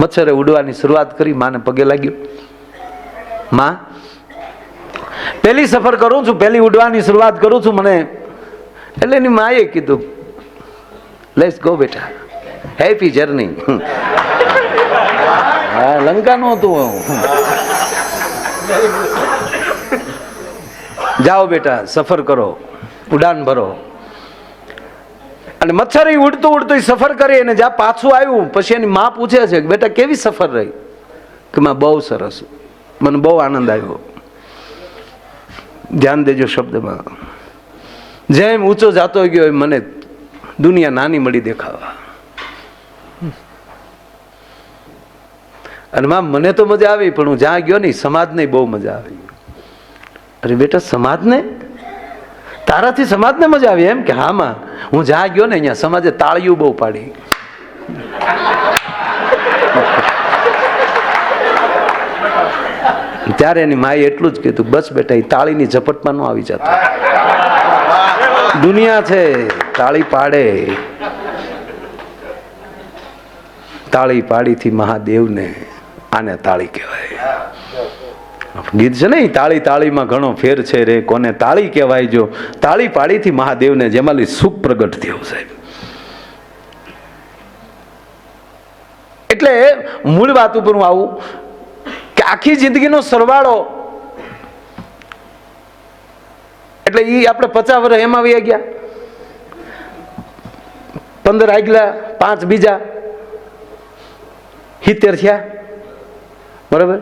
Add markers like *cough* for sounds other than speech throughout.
મચ્છરે ઉડવાની શરૂઆત કરી, માને પગે લાગ્યો. માં, પહેલી સફર કરું છું, પહેલી ઉડવાની શરૂઆત કરું છું, મને એટલે એની માએ કીધું, લેટ્સ ગો બેટા, હેપી જર્ની. હા, લંકાનું હતું જાઓ બેટા, સફર કરો, ઉડાન ભરો. અને મચ્છર એ ઉડતું ઉડતું સફર કરી અને જ્યાં પાછું આવ્યું, પછી એની માં પૂછે છે કે, બેટા, કેવી સફર રહી? કે, માં, બહુ સરસ. મને બહુ આનંદ આવ્યો. ધ્યાન દેજો શબ્દમાં. જેમ ઊંચો જાતો ગયો એમ મને દુનિયા નાની મળી દેખાવા. અને માં, મને તો મજા આવી, પણ હું જ્યાં ગયો નહીં સમાજને બહુ મજા આવી. અરે બેટા, સમાજને? તારાથી સમાજને મજા આવી એમ કે હામાં, હું જ્યાં ગયો ને અહીંયા સમાજે તાળીઓ બહુ પાડી. ત્યારે એની માએ એટલું જ કીધું, બસ બેટા એ તાળીની ઝપટમાં ન આવી જતો. દુનિયા છે, તાળી પાડે. તાળી પાડીથી મહાદેવને આને તાળી કહેવાય. ગીત છે ને ઈ તાળી તાળીમાં ઘણો ફેર છે રે, કોને તાળી કહેવાય જો, તાળી પાડીથી મહાદેવને જેમાંથી સુખ પ્રગટ થયું સાહેબ. એટલે મૂળ વાત ઉપર હું આવું કે આખી જિંદગીનો સરવાળો, એટલે એ આપણે પચાસ વર્ષ એમાં આવી ગયા. પંદર આગલા, પાંચ બીજા, સિત્તેર થયા. બરાબર?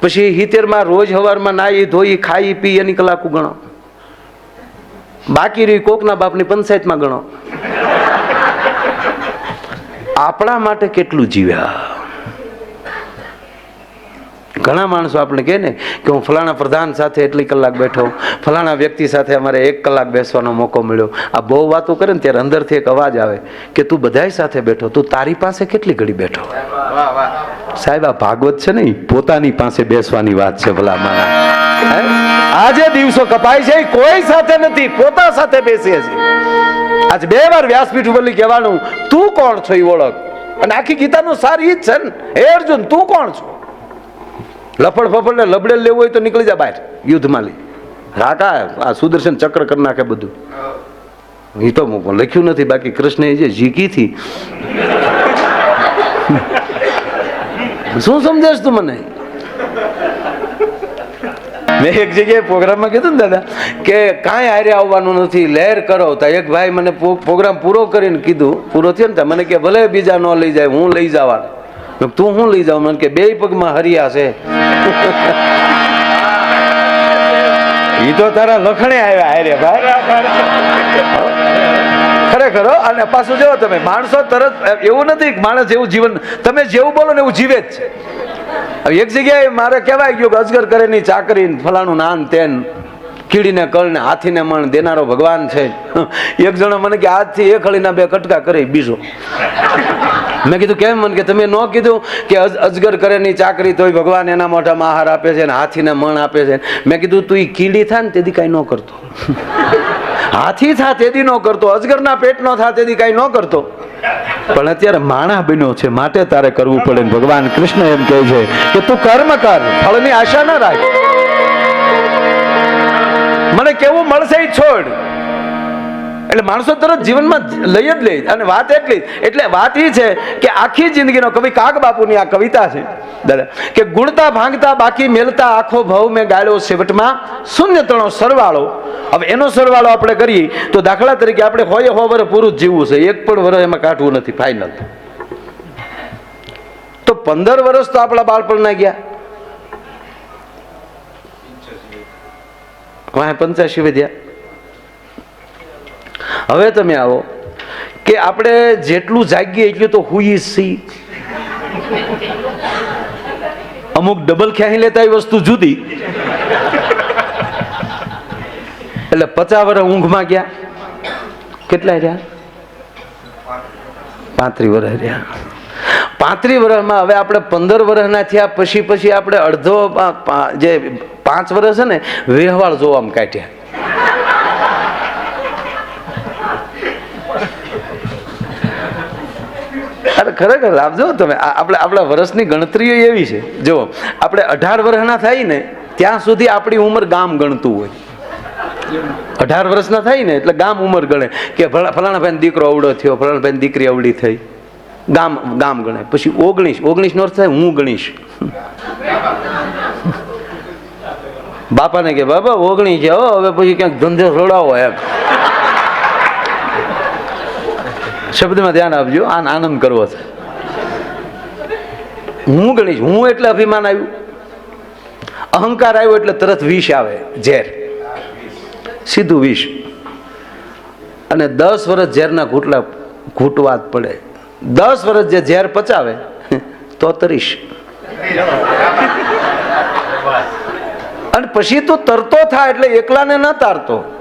પછી હિતેરમાં રોજ હવારમાં નાહી, ધોઈ, ખાઈ, પી, એની કલાકો ગણો. બાકી રહી કોકના બાપની પંચાયતમાં ગણો. આપણા માટે કેટલું જીવ્યા? ઘણા માણસો આપણે કહે ને કે હું ફલાણા પ્રધાન સાથે એટલી કલાક બેઠો, ફલાણા વ્યક્તિ સાથે અમારે એક કલાક બેસવાનો મોકો મળ્યો. આ બહુ વાતો કરે ને ત્યારે અંદરથી એક અવાજ આવે કે તું બધાય સાથે બેઠો, તું તારી પાસે કેટલી ઘડી બેઠો? સાહેબ, આ ભાગવત છે નહીં પોતાની પાસે બેસવાની વાત છે ભલા મારા? આજે દિવસો કપાય છે કોઈ સાથે નથી, પોતા સાથે બેસીએ છીએ. આજ બે વાર વ્યાસપીઠ ઉપર કહેવાનું, તું કોણ છો એ ઓળખ? અને આખી ગીતાનો સાર ઈ જ છે ને. હે અર્જુન, તું કોણ છો? લફડ ફફડ ને લબડે લેવું હોય તો નીકળી જા બહાર, યુદ્ધમાં લઈ. રાકા, આ સુદર્શન ચક્ર કરી નાખે બધું. એ તો લખ્યું નથી, બાકી કૃષ્ણએ જે જીકી થી. શું સમજેશ તું મને? મેં એક જગ્યાએ પ્રોગ્રામમાં કીધું ને દાદા કે કાંઈ હારે આવવાનું નથી લહેર કરો. તો એક ભાઈ મને પ્રોગ્રામ પૂરો કરીને કીધું પૂરો થયો ને મને કે ભલે બીજા ન લઈ જાય હું લઈ જવા તું હું લઈ જાઉં? મને કે બે પગમાં હરિયા છે. *laughs* એ તો તારા લખણે આવ્યા હારે ભાઈ. ખરેખર કરો અને પાછું જો તમે. માણસો તરત એવું નથી માણસ એવું જીવન, તમે જેવું બોલો ને એવું જીવે જ છે. એક જગ્યાએ મારે કહેવાય ગયું કે અજગર કરે ની ચાકરી ફલાણું નાન તેન કીડીને કળ ને હાથીને મણ દેનારો ભગવાન છે. એક જણા મને કે, આજથી એક હળીના બે કટકા કરી, બીજો. મેં કીધું, કેમ? મને કે, તમે ન કીધું કે અજ- અજગર કરે ની ચાકરી તોય ભગવાન એના મોઢામાં આહાર આપે છે ને હાથીને મણ આપે છે મેં કીધું, તું એ કીડી થા ને તેથી કાંઈ ન કરતો. હાથી થા તેથી ન કરતો, અજગરના પેટ નો થા તેથી કાંઈ ન કરતો. પણ અત્યારે માણા બન્યો છે, માટે તારે કરવું પડે ભગવાન કૃષ્ણ એમ કહે છે કે તું કર્મ કર, ફળની આશા ન રાખ. છોડ. એટલે માણસો તરત જીવનમાં લઈ જ લે. અને વાત એટલી, એટલે વાત એ છે કે આખી જિંદગીનો કવિ કાગ બાપુની આ કવિતા છે. દાદા, કે ગુણતા ભાંગતા બાકી મેલતા આખો ભાવ મેં ગાળ્યો છેવટમાં શૂન્ય ત્રણો સરવાળો. હવે એનો સરવાળો આપણે કરીએ તો દાખલા તરીકે આપણે હોય હો વર પૂરું જ જીવવું છે. એક પણ વર એમાં કાઢવું નથી. ફાઇનલ તો પંદર વર્ષ તો આપણા બાળપણના ગયા. વાહ પંચ્યાસી વધ્યા. હવે તમે આવો. કે આપણે જેટલું જાગીએ એટલું તો હુઈ સી અમુક ડબલ ખ્યાહી લેતા એ વસ્તુ જુદી. એટલે પચાસ વર્ષ ઊંઘમાં ગયા. કેટલા રહ્યા? પાંત્રીસ વર્ષ રહ્યા. પાંત્રીસ વર્ષમાં હવે આપણે પંદર વર્ષના થયા, પછી પછી આપણે અડધો જે પાંચ વર્ષ છે ને વ્યવહાર જોવામાં કાઢ્યા. ખરેખર આપજો તમે આપણે આપણા વર્ષની ગણતરીઓ એવી છે. જો આપણે અઢાર વર્ષના થાય ને, ત્યાં સુધી આપણી ઉંમર ગામ ગણતું હોય. અઢાર વર્ષના થાય ને, એટલે ગામ ઉંમર ગણે. કે ફલા- ફલાણા ભાઈ દીકરો અવડો થયો ફલાણા ભાઈ દીકરી અવડી થઈ. ગામ ગામ ગણે પછી ઓગણીસ ઓગણીસ નો અર્થ થાય હું ગણીશ. બાપાને કે બાપા ઓગણીસ છે હવે પછી ક્યાંક ધંધો છોડાવો એમ. શબ્દમાં ધ્યાન આપજો આન આનંદ કરવો છે. હું ગણીશ હું એટલે અભિમાન આવ્યું? અહંકાર આવ્યો એટલે તરત વિષ આવે ઝેર. સીધું વિષ. અને દસ વર્ષ ઝેરના ઘૂંટલા ઘૂંટવા જ પડે. દસ વર્ષ જે ઝેર પચાવે તો તરીશ. અને પછી તો તરતો થાય એટલે એકલાને ન તારતો.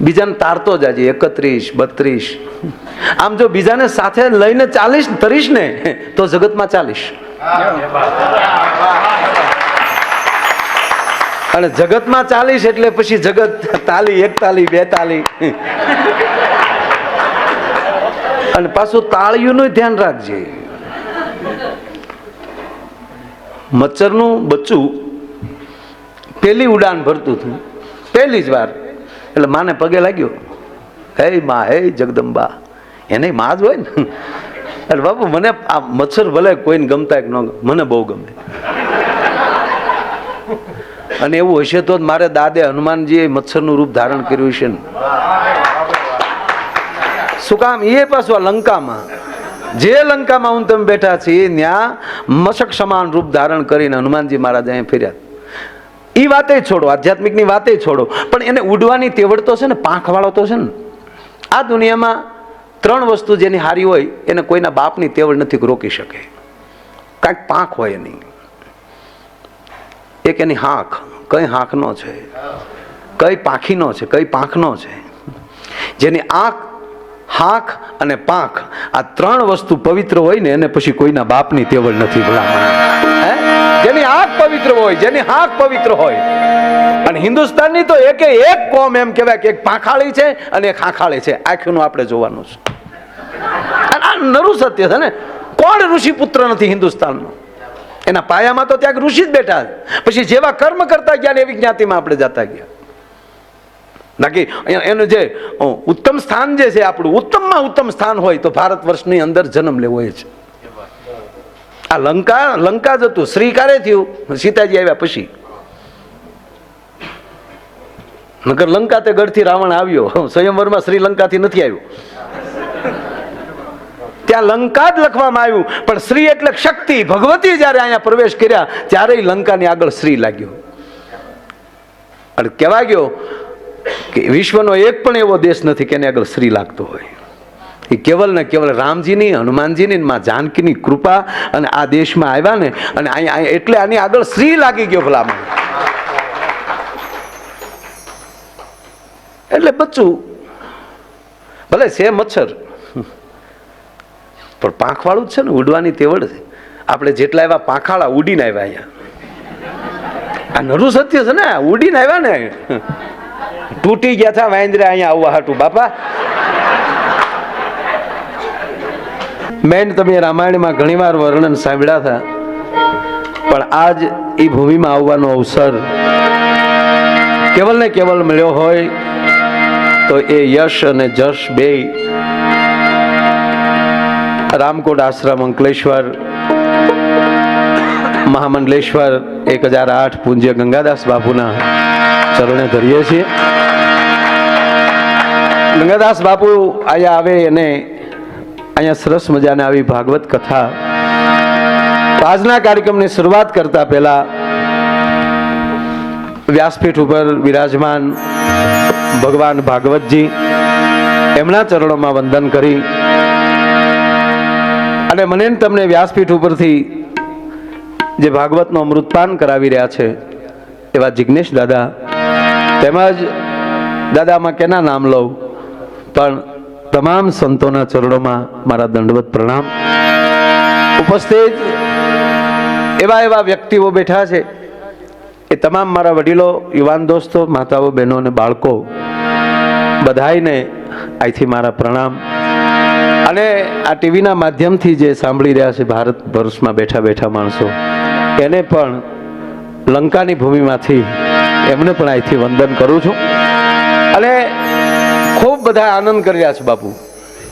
બીજાને તારતો જાજે, એકત્રીસ, બત્રીસ. આમ જો બીજાને સાથે લઈને ચાલીસ તરીશ ને, તો જગતમાં ચાલીશ. અને જગતમાં ચાલીસ એટલે પછી જગત તાલી એક તાલી બે તાલી અને પાછું તાળીઓનું ધ્યાન રાખજે. મચ્છરનું બચ્ચું પહેલી ઉડાન ભરતું હતું. પહેલી જ વાર. એટલે માને પગે લાગ્યો. હે મા, હે જગદંબા. એને માં જ હોય ને? એટલે બાપુ, મને આ મચ્છર ભલે કોઈને ગમતા કે ન મને બહુ ગમે. અને એવું હશે તો મારે દાદે હનુમાનજીએ મચ્છરનું રૂપ ધારણ કર્યું છે ને. શું કામ? એ પાછું લંકામાં. જે લંકામાં હું તમે બેઠા છીએ, ત્યાં મશક સમાન રૂપ ધારણ કરીને હનુમાનજી મહારાજ અહીંયા ફેર્યા. એ વાતે છોડો, આધ્યાત્મિકની વાતે છોડો. પણ એને ઉડવાની તેવડ તો છે ને, પાંખવાળો તો છે ને. આ દુનિયામાં ત્રણ વસ્તુ જેની હારી હોય, એને કોઈના બાપની તેવડ નથી રોકી શકે. કાંઈક પાંખ હોય એની. એક એની હાંખ, કઈ હાંખનો છે? કઈ પાંખીનો છે? કઈ પાંખનો છે? જેની આંખ, હાંખ અને પાંખ આ ત્રણ વસ્તુ પવિત્ર હોય ને, એને પછી કોઈના બાપની તેવડ નથી ભલામણ. પવિત્ર હોય, જેની હાંખ પવિત્ર હોય. અને હિન્દુસ્તાનની તો એકે એક કોમ એમ કહેવાય કે એક પાંખાળી છે અને એક હાંખાળી છે. આંખનું આપણે જોવાનું છે. આ નરું સત્ય છે ને. કોણ ઋષિ પુત્ર નથી હિન્દુસ્તાનમાં એના પાયામાં તો ત્યાં ઋષિ જ બેઠા. પછી જેવા કર્મ કરતા ગયા ને એવી જ્ઞાતિમાં આપણે જતા ગયા. બાકી એનું જે ઉત્તમ સ્થાન જે છે આપણું, ઉત્તમમાં ઉત્તમ સ્થાન હોય તો ભારત વર્ષની અંદર જન્મ લેવો એ છે. આ લંકા લંકા જ હતું. શ્રીકારે થયું. સીતાજી આવ્યા પછી. નગર લંકા તે ગઢથી રાવણ આવ્યો. સ્વયંવરમાં શ્રીલંકાથી નથી આવ્યો. ત્યાં લંકા જ લખવામાં આવ્યું. પણ શ્રી એટલે શક્તિ. ભગવતી જ્યારે અહીંયા પ્રવેશ કર્યા ત્યારે લંકાની આગળ શ્રી લાગ્યો. અને કહેવા ગયો કે વિશ્વનો એક પણ એવો દેશ નથી કે એને આગળ શ્રી લાગતો હોય. એ કેવલ ને કેવલ રામજીની, હનુમાનજીની માં જાનકીની કૃપા અને આ દેશમાં આવ્યા ને અને અહીંયા એટલે આની આગળ શ્રી લાગી ગયો ભલામણ. એટલે બચ્ચું, ભલે છે મચ્છર, પણ પાંખવાળું જ છે ને, ઉડવાની તેવડ છે. આપણે જેટલા એવા પાંખાળા ઉડીને આવ્યા અહીંયા. આ નરું સત્ય છે ને ઉડીને આવ્યા ને. તૂટી ગયા હતા વાંદરા અહીંયા આવવા હાટું. બાપા મેન તમે રામાયણમાં ઘણીવાર વર્ણન સાંભળ્યા હતા, પણ આજ એ ભૂમિમાં આવવાનો અવસર કેવલ ને કેવલ મળ્યો હોય તો એ યશ અને જશ બે રામકોટ આશ્રમ અંકલેશ્વર, મહામંડલેશ્વર, એક હજાર આઠ પૂજ્ય ગંગાદાસ બાપુના ચરણે ધરીએ છીએ. ગંગાદાસ બાપુ અહીંયા આવે અને અહીંયા સરસ મજાને આવી ભાગવત કથા. આજના કાર્યક્રમની શરૂઆત કરતા પહેલા વ્યાસપીઠ ઉપર વિરાજમાન ભગવાન ભાગવતજી એમના ચરણોમાં વંદન કરી. અને મને તમને વ્યાસપીઠ ઉપરથી જે ભાગવતનું અમૃતપાન કરાવી રહ્યા છે, એવા જિજ્ઞેશ દાદા, તેમજ દાદામાં કેના નામ લઉં, પણ તમામ સંતોના ચરણોમાં મારા દંડવત પ્રણામ. ઉપસ્થિત એવા એવા વ્યક્તિઓ બેઠા છે. એ તમામ મારા વડીલો, યુવાન દોસ્તો, માતાઓ, બહેનો અને બાળકો, બધાયને અહીંથી મારા પ્રણામ. અને આ ટીવીના માધ્યમથી જે સાંભળી રહ્યા છે ભારત વર્ષમાં બેઠા બેઠા માણસો, એને પણ લંકાની ભૂમિમાંથી એમને પણ અહીંથી વંદન કરું છું. અને બધા આનંદ કરી રહ્યા છે બાપુ.